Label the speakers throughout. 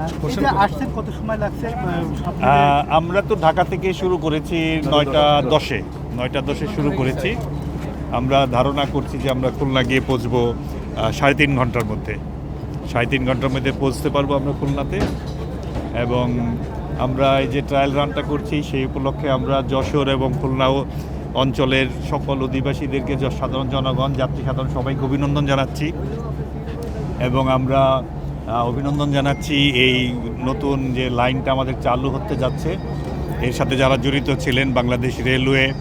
Speaker 1: এই যে আসছেন কত সময় লাগছে? আহ, সব মিলিয়ে-
Speaker 2: আহ, আমরা তো ঢাকা থেকে শুরু করেছি নয়টা দশে। নয়টা দশে শুরু করেছি। আমরা ধারণা করছি যে আমরা খুলনা গিয়ে পৌঁছবো সাড়ে তিন ঘণ্টার মধ্যে। সাড়ে তিন ঘণ্টার মধ্যে পৌঁছতে পারব আমরা খুলনাতে। এবং আমরা এই যে ট্রায়াল রানটা করছি সেই উপলক্ষে আমরা যশোর এবং খুলনা অঞ্চলের সকল অধিবাসীদেরকে সাধারণ জনগণ যাত্রী সাধারণ সবাইকে অভিনন্দন জানাচ্ছি। এবং আমরা অভিনন্দন জানাচ্ছি এই নতুন যে লাইনটা আমাদের চালু হতে যাচ্ছে। এর সাথে যারা জড়িত ছিলেন বাংলাদেশ রেলওয়ে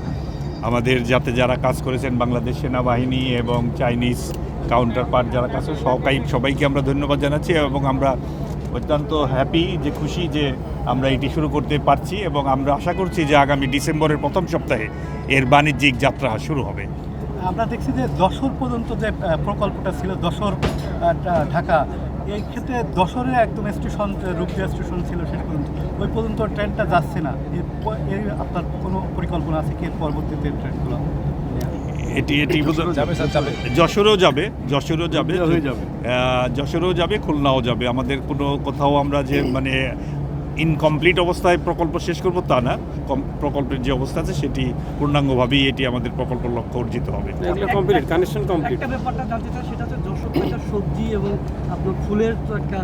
Speaker 2: আমাদের যাতে যারা কাজ করেছেন বাংলাদেশ সেনাবাহিনী এবং চাইনিজ কাউন্টার পার্ট যারা কাজ সবাই সবাইকে আমরা ধন্যবাদ জানাচ্ছি এবং আমরা অত্যন্ত হ্যাপি যে খুশি যে আমরা এটি শুরু করতে পারছি এবং আমরা আশা করছি যে আগামী ডিসেম্বরের প্রথম সপ্তাহে এর বাণিজ্যিক যাত্রা শুরু হবে।
Speaker 1: আমরা দেখছি যে যশোর পর্যন্ত যে প্রকল্পটা ছিল আহ, ঢাকা এই ক্ষেত্রে যশোরে একদম স্টেশন রূপদিয়া স্টেশন ছিল শেষ পর্যন্ত। ওই পর্যন্ত ট্রেনটা যাচ্ছে না। এর আপনার কোনো পরিকল্পনা আছে কি এর পরবর্তীতে ট্রেনগুলো
Speaker 2: এটি এটি যশোরেও যাবে যশোরেও যাবে
Speaker 3: হয়ে যাবে।
Speaker 2: যশোরেও যাবে খুলনাও যাবে। আমাদের কোনো কোথাও আমরা যে মানে ইনকমপ্লিট অবস্থায় প্রকল্প শেষ করব তা না। কম- প্রকল্পের যে অবস্থা আছে সেটি পূর্ণাঙ্গভাবেই এটি আমাদের প্রকল্প লক্ষ্য অর্জিত হবে।
Speaker 3: কমপ্লিট কানেকশন কমপ্লিট
Speaker 4: সবজি এবং আপনার ফুলের তো একটা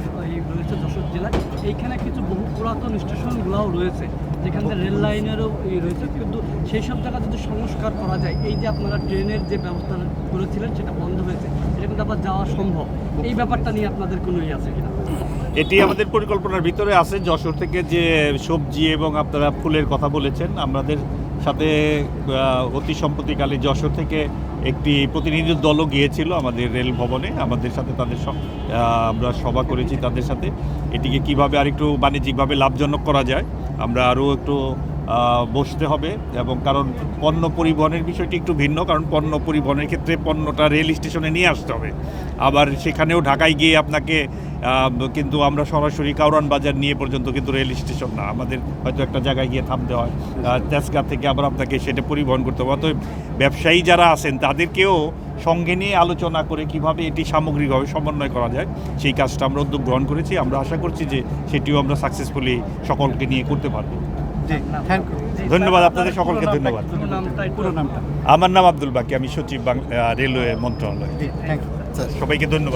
Speaker 4: রয়েছে যশোর জেলায়। এইখানে কিছু বহু পুরাতন স্টেশনগুলোও রয়েছে, যেখানে রেল লাইনেরও রয়েছে। কিন্তু সেই সব জায়গা যদি সংস্কার করা যায়, এই যে আপনারা ট্রেনের যে ব্যবস্থা করেছিলেন, সেটা বন্ধ হয়েছে। এটা কিন্তু আবার যাওয়া সম্ভব। এই ব্যাপারটা নিয়ে আপনাদের কোনো ইয়ে আছে কিনা?
Speaker 2: এটি আমাদের পরিকল্পনার ভিতরে আছে। যশোর থেকে যে সবজি এবং আপনারা ফুলের কথা বলেছেন, আমাদের সাথে অতি সম্প্রতিকালে যশোর থেকে একটি প্রতিনিধি দলও গিয়েছিল আমাদের রেল ভবনে। আমাদের সাথে তাদের আমরা সভা করেছি তাদের সাথে। এটিকে কীভাবে আরেকটু বাণিজ্যিকভাবে লাভজনক করা যায়, আমরা আরও একটু বসতে হবে। এবং কারণ পণ্য পরিবহনের বিষয়টি একটু ভিন্ন, কারণ পণ্য পরিবহনের ক্ষেত্রে পণ্যটা রেল স্টেশনে নিয়ে আসতে হবে। আবার সেখানেও ঢাকায় গিয়ে আপনাকে কিন্তু আমরা সরাসরি কাউরান বাজার নিয়ে পর্যন্ত কিন্তু রেল স্টেশন না। আমাদের হয়তো একটা জায়গায় গিয়ে থামতে হয়। তেজগাঁ থেকে আবার আপনাকে সেটা পরিবহন করতে হবে। অতএব ব্যবসায়ী যারা আছেন তাদেরকেও সঙ্গে নিয়ে আলোচনা করে কীভাবে এটি সামগ্রিকভাবে সমন্বয় করা যায় সেই কাজটা আমরা উদ্যোগ গ্রহণ করেছি। আমরা আশা করছি যে সেটিও আমরা সাকসেসফুলি সকলকে নিয়ে করতে পারব। ধন্যবাদ আপনাদের সকলকে ধন্যবাদ। আমার নাম আব্দুল বাকি আমি সচিব রেলওয়ে মন্ত্রণালয়।
Speaker 1: জি থ্যাংক ইউ
Speaker 2: সবাইকে ধন্যবাদ।